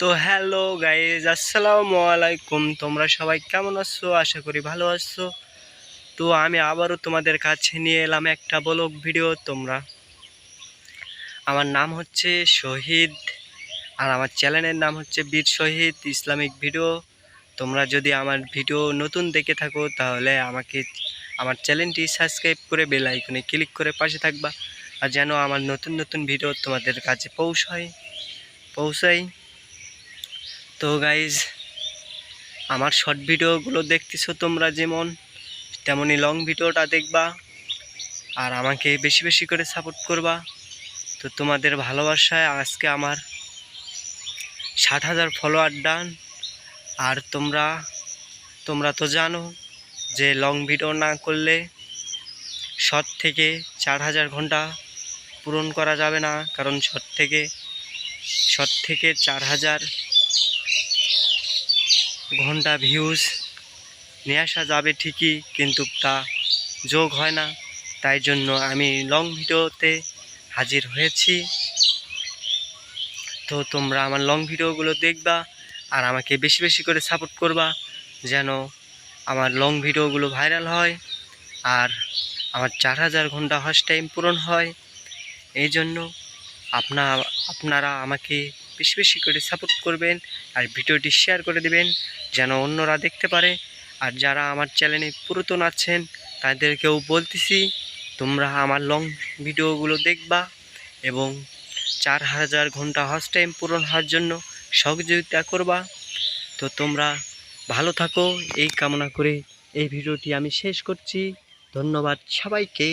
তো hello guys, আসসালামু আলাইকুম। তোমরা সবাই কেমন আছো? আশা করি ভালো আছো। তো আমি আবারও তোমাদের কাছে নিয়ে এলাম একটা ব্লগ ভিডিও তোমরা। আমার নাম হচ্ছে শহীদ আর আমার চ্যানেলের নাম হচ্ছে বীর শহীদ ইসলামিক ভিডিও। তোমরা যদি আমার ভিডিও নতুন দেখে থাকো, তাহলে আমাকে আমার চ্যানেলটি সাবস্ক্রাইব করে বেল আইকনে ক্লিক করে পাশে থাকবা। আর যেন আমার নতুন নতুন ভিডিও তোমাদের কাছে পৌঁছায় পৌঁছাই তো গাইজ আমার শর্ট ভিডিওগুলো দেখতেছো তোমরা যেমন তেমনই লং ভিডিওটা দেখবা, আর আমাকে বেশি বেশি করে সাপোর্ট করবা। তো তোমাদের ভালোবাসায় আজকে আমার ষাট হাজার ফলোয়ার ডান আর তোমরা তোমরা তো জানো যে লং ভিডিও না করলে শর্ট থেকে চার হাজার ঘণ্টা পূরণ করা যাবে না। কারণ শর্ট থেকে শর্ট থেকে চার হাজার ঘণ্টা ভিউজ, নিয়ে আসা যাবে ঠিকই, কিন্তু তা যোগ হয় না। তাই জন্য আমি লং ভিডিওতে হাজির হয়েছি। তো তোমরা আমার লং ভিডিওগুলো দেখবা আর আমাকে বেশি বেশি করে সাপোর্ট করবা, যেন আমার লং ভিডিওগুলো ভাইরাল হয় আর আমার চার হাজার ঘণ্টা হস টাইম পূরণ হয়। এই জন্য আপনা, আপনারা আমাকে বেশি বেশি করে সাপোর্ট করবেন আর ভিডিওটি শেয়ার করে দিবেন যেন অন্যরা দেখতে পারে। আর যারা আমার চ্যানেলে পুরাতন আছেন, তাদেরকেও বলতেছি, তোমরা আমার লং ভিডিওগুলো দেখবা এবং চার হাজার ঘণ্টা হস টাইম পূরণ হওয়ার জন্য সহযোগিতা করবা। তো তোমরা ভালো থাকো, এই কামনা করে এই ভিডিওটি আমি শেষ করছি। ধন্যবাদ সবাইকে।